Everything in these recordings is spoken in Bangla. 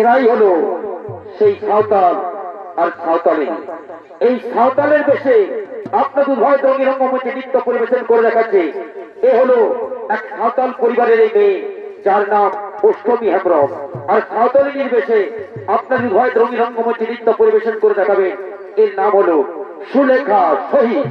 এরাই হলো সেই সাঁওতাল আর সাঁওতালি। এই সাঁওতালের বেশে আপনাদের ভয় দঙ্গি রঙ্গমঞ্চে নৃত্য পরিবেশন করে দেখাচ্ছে। এ হলো এক সাঁওতাল পরিবারের এই মেয়ে, যার নাম অষ্টমী হেমব্রম। আর সাঁওতালিনীর বেশে আপনাদের ভয় দঙ্গি রঙ্গমঞ্চে নৃত্য পরিবেশন করে দেখাবে। এর নাম হলো সুলেখা শহীদ।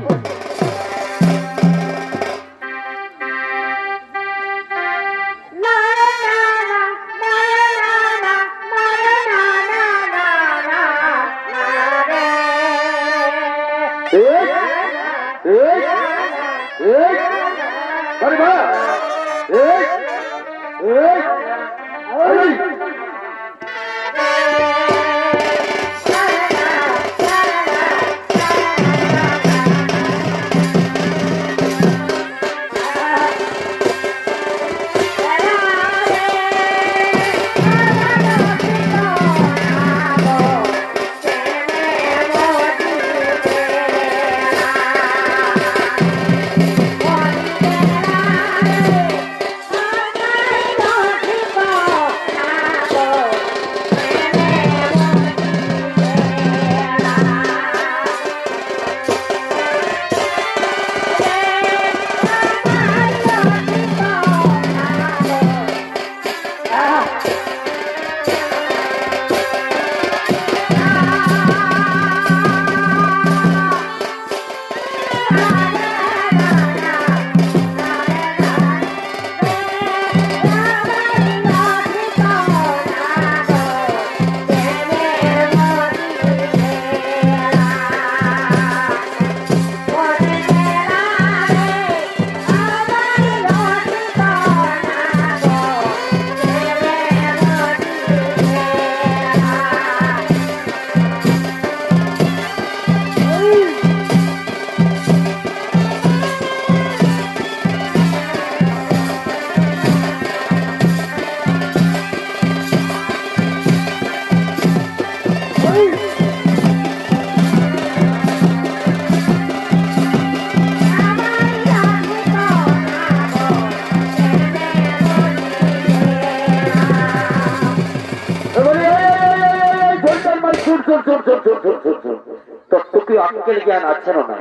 আজকের জ্ঞান আছে না?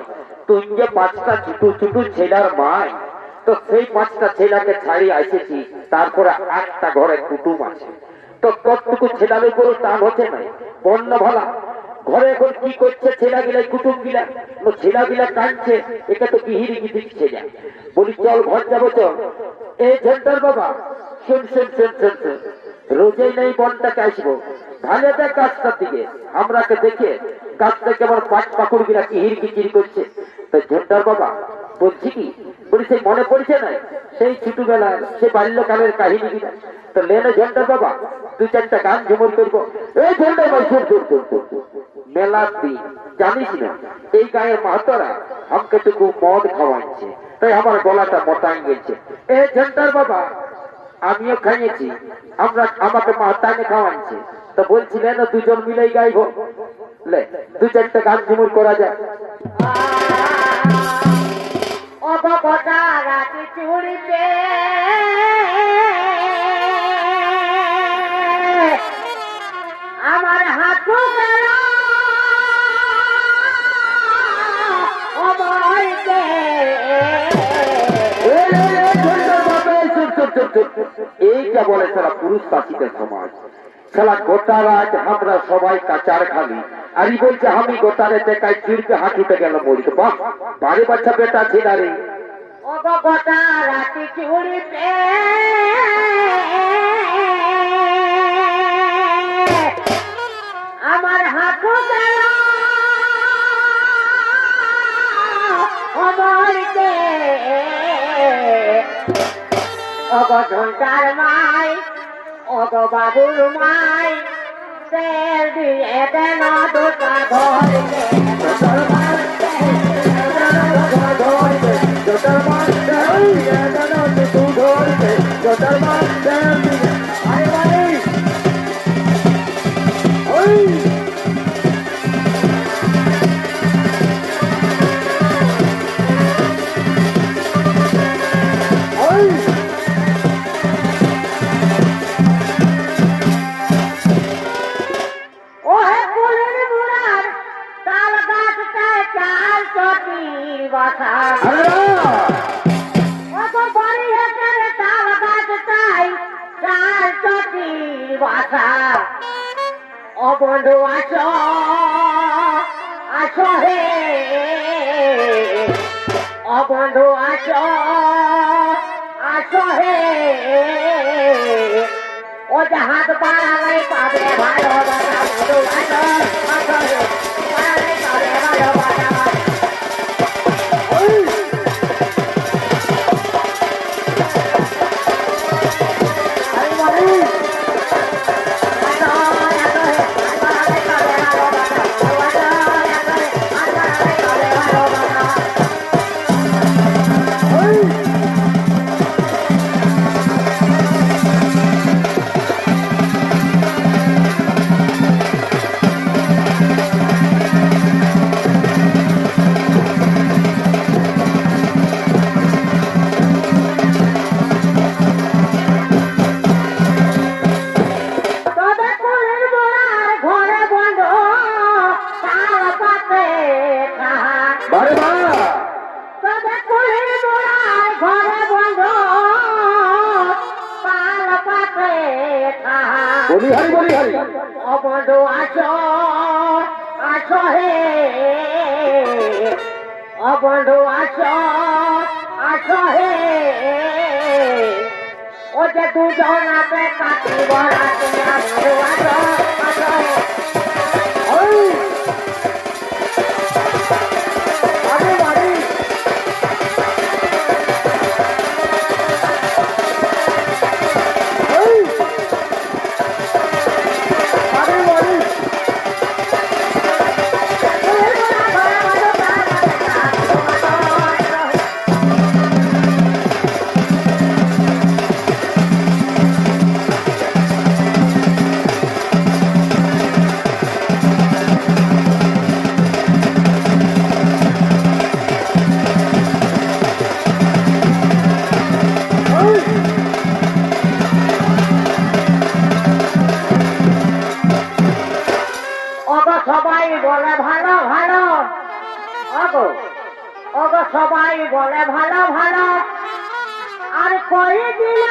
তুই যে পাঁচটা ছোট ছোট ছেলার মাই, তো সেই পাঁচটা ছেলাকে ছাড়ি আসেছি তারপরে একটা ঘরে কুটুম আছে। তো কতটুকু ছেলার উপর টান হচ্ছে নাই। বন্য ভালা, ঘরে এখন কি করছে ছেলা গিলা কুটুম গিলা ছেলা গিলা কাঁদছে এটা তো বিহিরি দিচ্ছে যা বলি, চল ঘর যাব চল এই ঝন্টার বাবা, শুন শুন শুন শুন শুন। রোজেই নেই বনটাকে আসব। ভালো দেখ গাছটার দিকে। আমরাকে দেখে গাছটা কেমন পাঁচ পাকুড় গিরা কিহির কিচির করছে। তো ঝন্টার বাবা, বলছি কি? বলি সেই মনে পড়ছে না? সেই ছোটবেলার, সে বাল্যকালের কাহিনী গিরা তো লেনে ঝন্টার বাবা, দু চারটা গান ঝুমুর করব। এই ঝন্টার ভাই শুন শুন শুন শুন। মেলার দিন, জানিস না, এই গায়ের মাহাতরা আমাকে টুকু মদ খাওয়াচ্ছে। তাই আমার গলাটা মোটাই গেছে। এ ঝন্টার বাবা, আমিও খাইয়েছি। আমরা, আমাকে মাতানে খাওয়াইছে তো বলছিলেন না দুজন মিলেই গাইব। লে দু চারটা গান জীবন করা যায় বলে সারা পুরুষ পাখিদের সমাজ। সালা গোটা রাত আমরা সবাই কাচার খালি। আরই বলছে, আমি গোটারে দেখাই, চিড়কে হাঁটুতে গেল মরিত বাহ বাড়ি বাচ্চা বেটা ছিল রে। আমার হাতু গেল। অগ ঘণ্টার মাই অত বাবুর মাই তেল দিয়ে দেন দোকা Hey! বন্ধু আছো আছো হে। ও জাহাজ পাড়ালে পাবে ভালো বন্ধু আছো আছো হে। পাড়ালে পাবে ভালোবাসা বলি হারি বলি হারি অবন্ধু আছো আছো হে। অবধ আছো আছো হে। ও যে দুজনাতে কাটি রাতে আর করে দিল।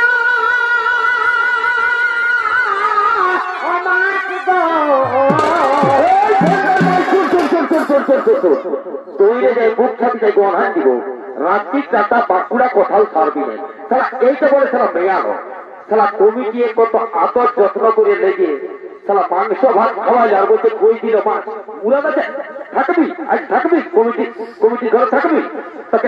তৈরে যায় বুক ছাপি যায় গনহান দিব রাত্রি চারটা বাঁকুড়া কোথাও ছাড়বি না সালা এইটা বলে যত্ন করে লেগে সালা কমিটি ঘরে থাকবি? তাকে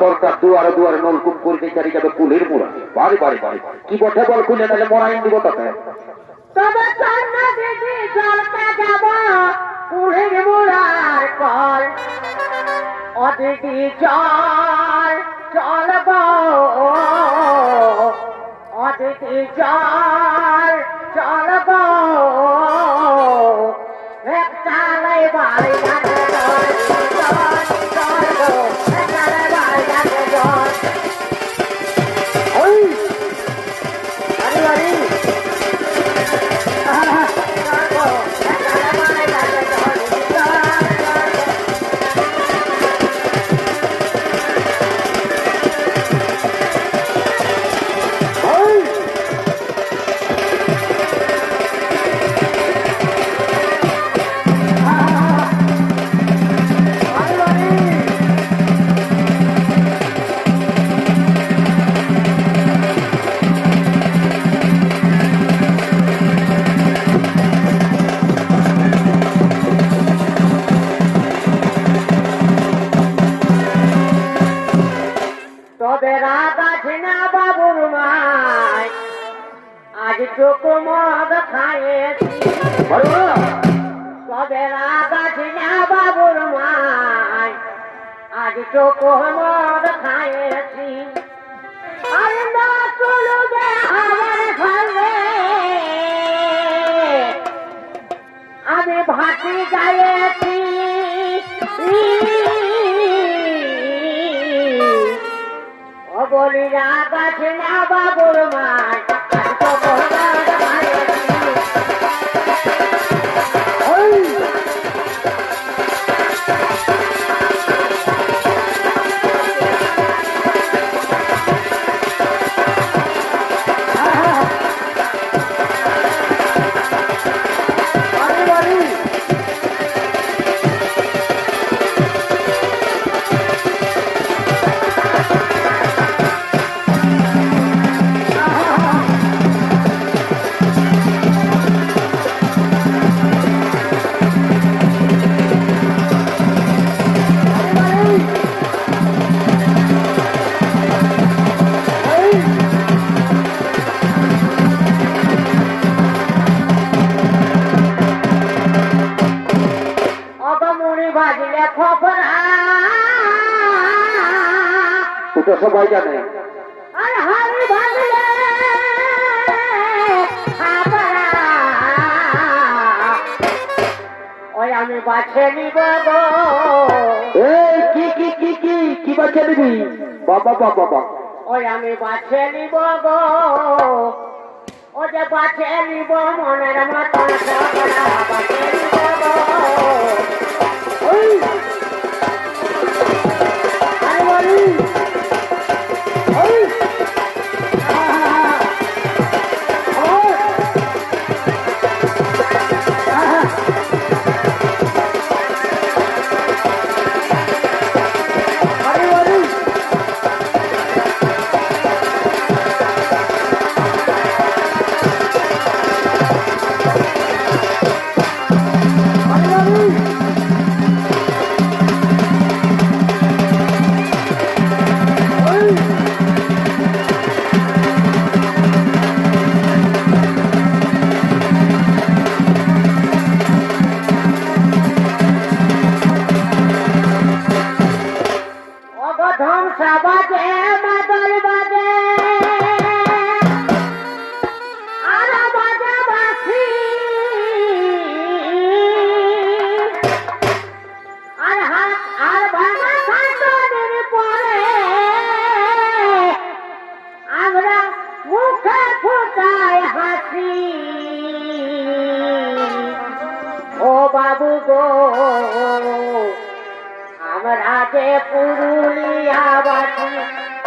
সরকার দুয়ারে দুয়ারে নলকূপ করতে চারি যাবে কুলের মোড়া। বাড়ি বাড়ি বাড়ি কি বটে বল খুলে নাহলে মরাই দিব কল। চল চলব বাড়ি রাগাছি না বাবুর মাই আজ তো কোমর খাইছি আমি ভাতি গাইছি বলি রাগাছি না বাবুর মাই আর হাড়ি ভাজলে ওই আমি বাছে নিব এই কি কি কি কি কি বাচ্চা দিবি বাবা বাবা বাবা ওই আমি বাছে নিব গো। ও যে বাছে নিব মনের মতন বাছে নিব গো। ওই আরে বলি। মুখে ফুটায় হাসি। ও বাবু গো, আমরা যে পুরুলিয়াবাসী,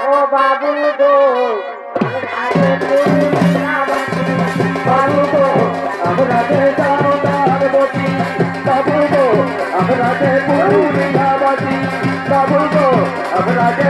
ও বাবু গো, আমরা যে পুরুলিয়াবাসী বাবু গো, আমরা যে বাবু গো, আমরা যে বাবু গো, আমরা যে